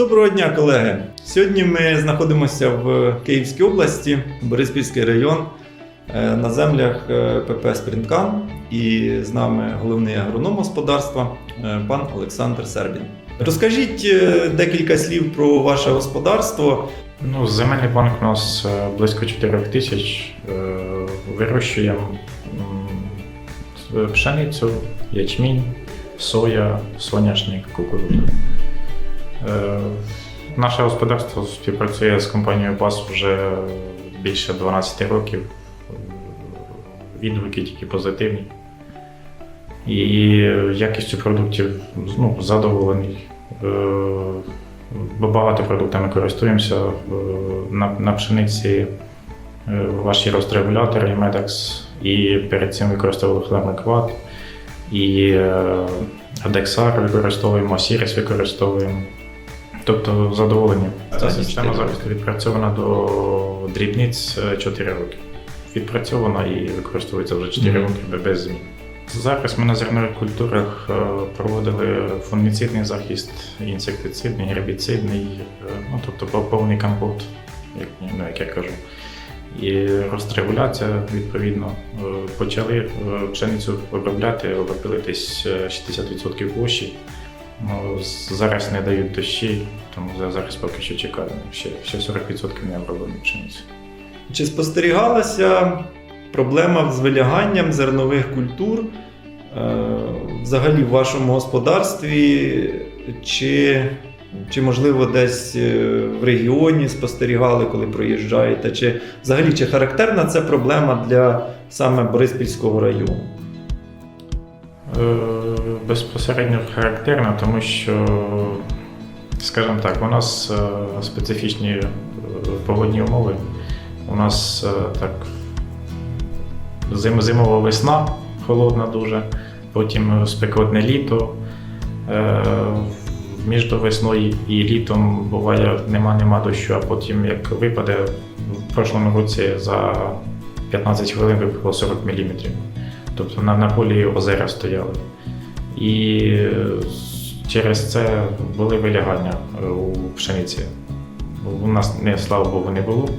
Доброго дня, колеги! Сьогодні ми знаходимося в Київській області, Бориспільський район, е, на землях е, ПП Спринткам. І з нами головний агроном господарства е, пан Олександр Сербін. Розкажіть декілька слів про ваше господарство. Ну, земельний банк у нас близько 4 тисяч. Вирощуємо пшеницю, ячмінь, соя, соняшник, кукурудзу. Е, Наше господарство співпрацює з компанією ПАС вже більше 12 років. Відгуки тільки позитивні. І якістю продуктів ну, задоволений. Е, багато продуктами користуємося. Е, На, на пшениці ваші розрегулятори Medex, і перед цим використовували Флемекват, і Адексар використовуємо, Сіріс використовуємо. Тобто задоволені. Ця система захисту відпрацьована до дрібниць е, 4 роки. Відпрацьована і використовується вже 4 Мгм. роки без змін. Зараз ми на зернових культурах е, проводили фунгіцидний захист, інсектицидний, гербіцидний, е, ну тобто по- повний компот, як, ну, як я кажу. І розрегуляція, відповідно, Е, почали е, пшеницю обробляти, обробили десь е, 60% площі. Ну, зараз не дають дощі, тому за- зараз поки що чекаємо. Ще, ще 40% не оброблено пшениці. Чи спостерігалася проблема з виляганням зернових культур е, взагалі в вашому господарстві? Чи, чи можливо десь е, в регіоні спостерігали, коли проїжджаєте? Чи взагалі чи характерна це проблема для саме Бориспільського району? Е, Безпосередньо характерно, тому що, скажімо так, у нас е, специфічні е, погодні умови. У нас так зим, зимова весна холодна дуже, потім спекотне літо. Між весною і літом буває нема-нема дощу, а потім як випаде, в прошлому році за 15 хвилин випало 40 мм. Тобто на, на полі озера стояли. І е, через це були вилягання е, у пшениці. У нас, не, слава Богу, не було. Е,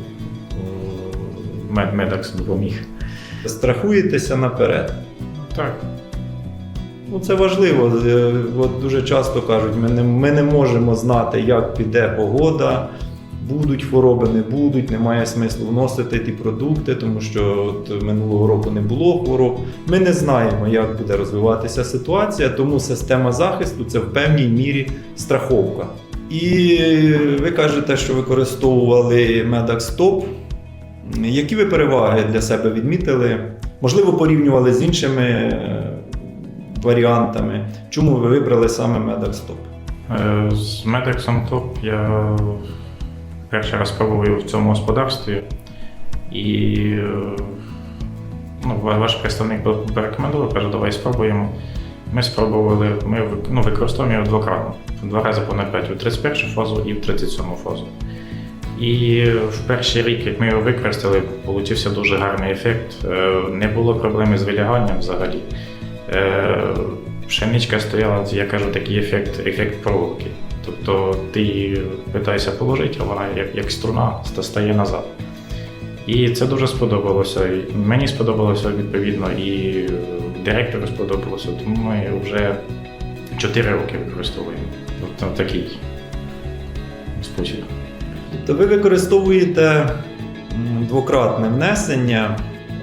Мед, медакс допоміг. Страхуєтеся наперед? Так. Ну, це важливо. От дуже часто кажуть, ми не, ми не можемо знати, як піде погода, будуть хвороби, не будуть, немає смислу вносити ті продукти, тому що от минулого року не було хвороб. Ми не знаємо, як буде розвиватися ситуація, тому система захисту це в певній мірі страховка. І ви кажете, що використовували Medax Top. Які ви переваги для себе відмітили? Можливо, порівнювали з іншими е, варіантами. Чому ви вибрали саме Medax Top? Е, З топ я перший раз пробував в цьому господарстві. І е, ну, ваш представник порекомендував, каже, давай спробуємо. Ми спробували, ми ну, використовуємо його двократно, два рази по 0,5 у 31 фазу і в 37 фазу. І в перший рік, як ми його використали, получився дуже гарний ефект. Е, Не було проблеми з виляганням взагалі. Е, Пшеничка стояла, я кажу, такий ефект, ефект проволоки. Тобто ти питаєшся положити, а вона як, як струна стає назад. І це дуже сподобалося. І мені сподобалося відповідно, і директору сподобалося, тому ми вже 4 роки використовуємо Тобто такий спосіб. Тобто ви використовуєте двократне внесення.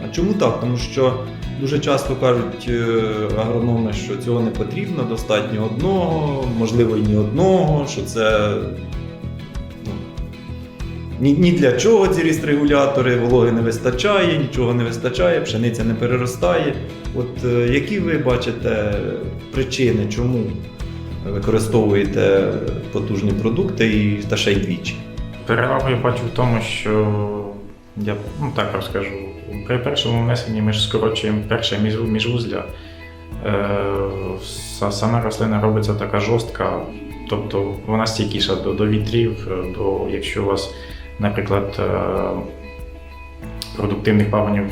А чому так? Тому що дуже часто кажуть е, агрономи, що цього не потрібно, достатньо одного, можливо, і ні одного, що це ну, ні, ні для чого ці регулятори, вологи не вистачає, нічого не вистачає, пшениця не переростає. От е, які ви бачите причини, чому використовуєте потужні продукти і та ще й двічі? Перевагу я бачу в тому, що я ну, так розкажу. При першому внесенні ми ж скорочуємо перше між- міжвузля. Е, сама рослина робиться така жорстка, тобто вона стійкіша до, до вітрів, е, до якщо у вас, наприклад, е, продуктивних пагонів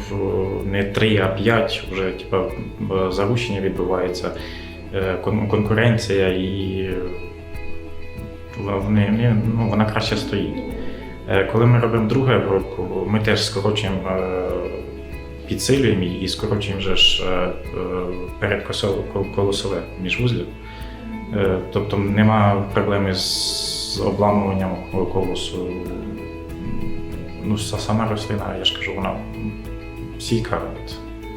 не 3, а 5, вже типу, загущення відбувається, кон- конкуренція і вони, ну, вона краще стоїть. Е, Коли ми робимо другу обробку, ми теж скорочуємо, е, підсилюємо її і скорочуємо вже ж е, передколосове міжвузлів. Тобто нема проблеми з обламуванням колосу. Ну, сама рослина, я ж кажу, вона стійка. От.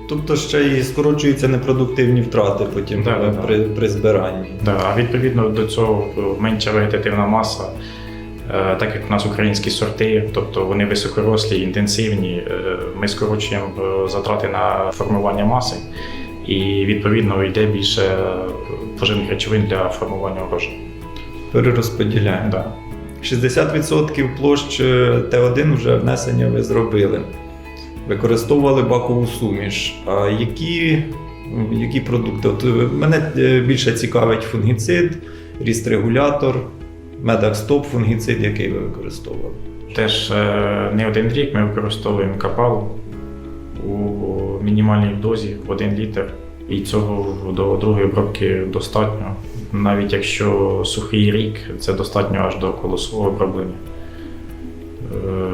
Тобто ще й скорочуються непродуктивні втрати потім Да, е, да, при, при збиранні. Да, а відповідно до цього менша вегетативна маса, так як у нас українські сорти, тобто вони високорослі, інтенсивні, е, ми скорочуємо е, затрати на формування маси, і відповідно йде більше е, поживних речовин для формування урожаю. Перерозподіляємо. Да. 60% площ е, Т1 вже внесення ви зробили. Використовували бакову суміш. А які, які продукти? От е, мене е, більше цікавить фунгіцид, ріст-регулятор, медакстоп, фунгіцид, який ви використовували. Теж е, не один рік ми використовуємо капал у мінімальній дозі в 1 літр. І цього до другої обробки достатньо. Навіть якщо сухий рік, це достатньо аж до колосового оброблення. Е,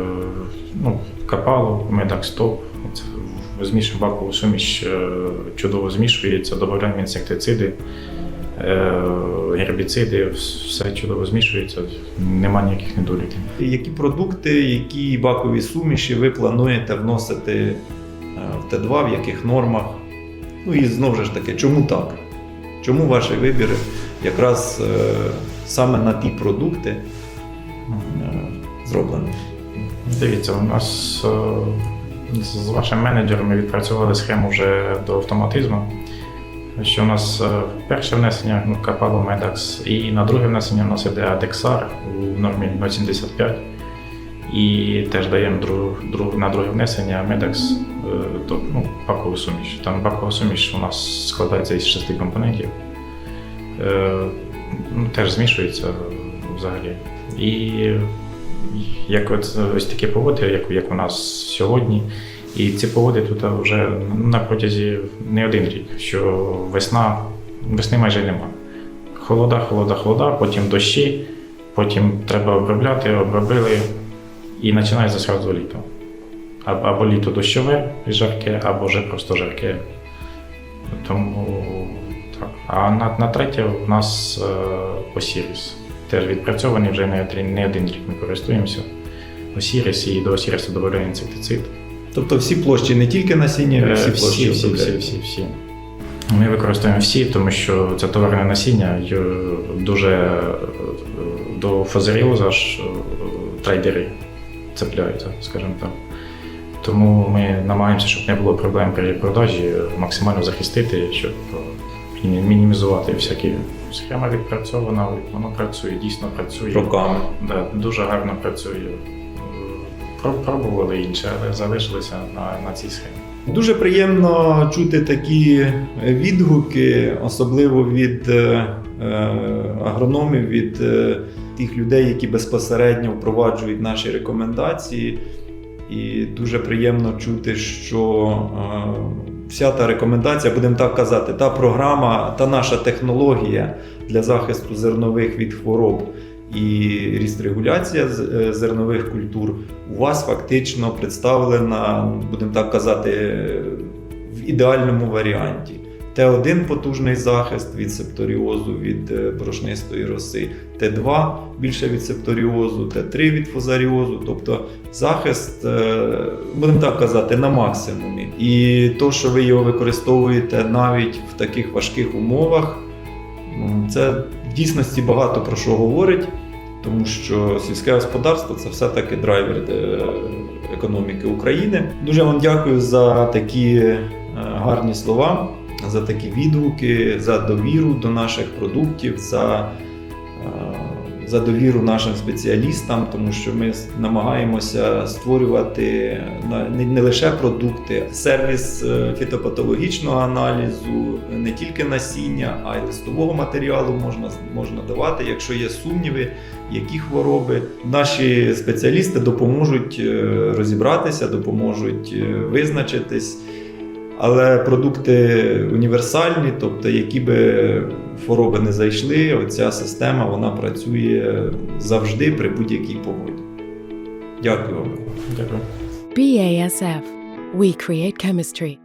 ну, капало, медакстоп, змішуємо бакову суміш, е, чудово змішується, додаємо інсектициди, гербіциди, все чудово змішується, нема ніяких недоліків. Які продукти, які бакові суміші ви плануєте вносити е, в Т2, в яких нормах? Ну і знову ж таки, чому так? Чому ваші вибіри якраз е, саме на ті продукти е, зроблені? Дивіться, у нас е, з вашим менеджером ми відпрацювали схему вже до автоматизму. Що у нас е, перше внесення ну, капало Medax, і на друге внесення у нас іде Adexar у нормі 0,75. І теж даємо друг, друг, на друге внесення Medax, е, то, ну, бакову суміш. Там бакова суміш у нас складається із шести компонентів. Е, ну, теж змішується взагалі. І як от ось такі погоди, як, як у нас сьогодні. І ці погоди тут вже на протязі не один рік, що весна, весни майже нема. Холода, холода, холода, потім дощі, потім треба обробляти, обробили і починається зразу літо. Або, літо дощове і жарке, або вже просто жарке. Тому так. А на, на третє у нас е, Осіріс. Теж відпрацьований вже не один рік ми користуємося. Осіріс і до Осіріса додаємо інсектицид. Тобто всі площі, не тільки насіння, ви Е, всі площі всі, всі, всі, всі, всі. Ми використовуємо всі, тому що це товарне насіння е, дуже е, до фазеріоза ж е, трейдери цепляються, скажімо так. Тому ми намагаємося, щоб не було проблем при продажі, максимально захистити, щоб мінімізувати всякі. Схема відпрацьована, воно працює, дійсно працює. Роками. Да, дуже гарно працює. Про- Пробували інше, але залишилися на, на цій схемі. Дуже приємно чути такі відгуки, особливо від е, е, агрономів, від е, тих людей, які безпосередньо впроваджують наші рекомендації. І дуже приємно чути, що вся та рекомендація, будемо так казати, та програма, та наша технологія для захисту зернових від хвороб і ріст-регуляція е, зернових культур у вас фактично представлена, будемо так казати, в ідеальному варіанті. Т1 потужний захист від септоріозу, від е, борошнистої роси, Т2 більше від септоріозу, Т3 від фузаріозу, тобто захист, е, будемо так казати, на максимумі. І то, що ви його використовуєте навіть в таких важких умовах, це в дійсності багато про що говорить, тому що сільське господарство це все-таки драйвер е, економіки України. Дуже вам дякую за такі е, гарні слова, за такі відгуки, за довіру до наших продуктів, за, за довіру нашим спеціалістам, тому що ми намагаємося створювати не, лише продукти, сервіс е, фітопатологічного аналізу, не тільки насіння, а й листового матеріалу можна, можна давати, якщо є сумніви, які хвороби. Наші спеціалісти допоможуть е, розібратися, допоможуть е, визначитись. Але продукти універсальні, тобто, які би хвороби не зайшли, оця система вона працює завжди при будь-якій погоді. Дякую вам. Дякую. BASF. We create chemistry.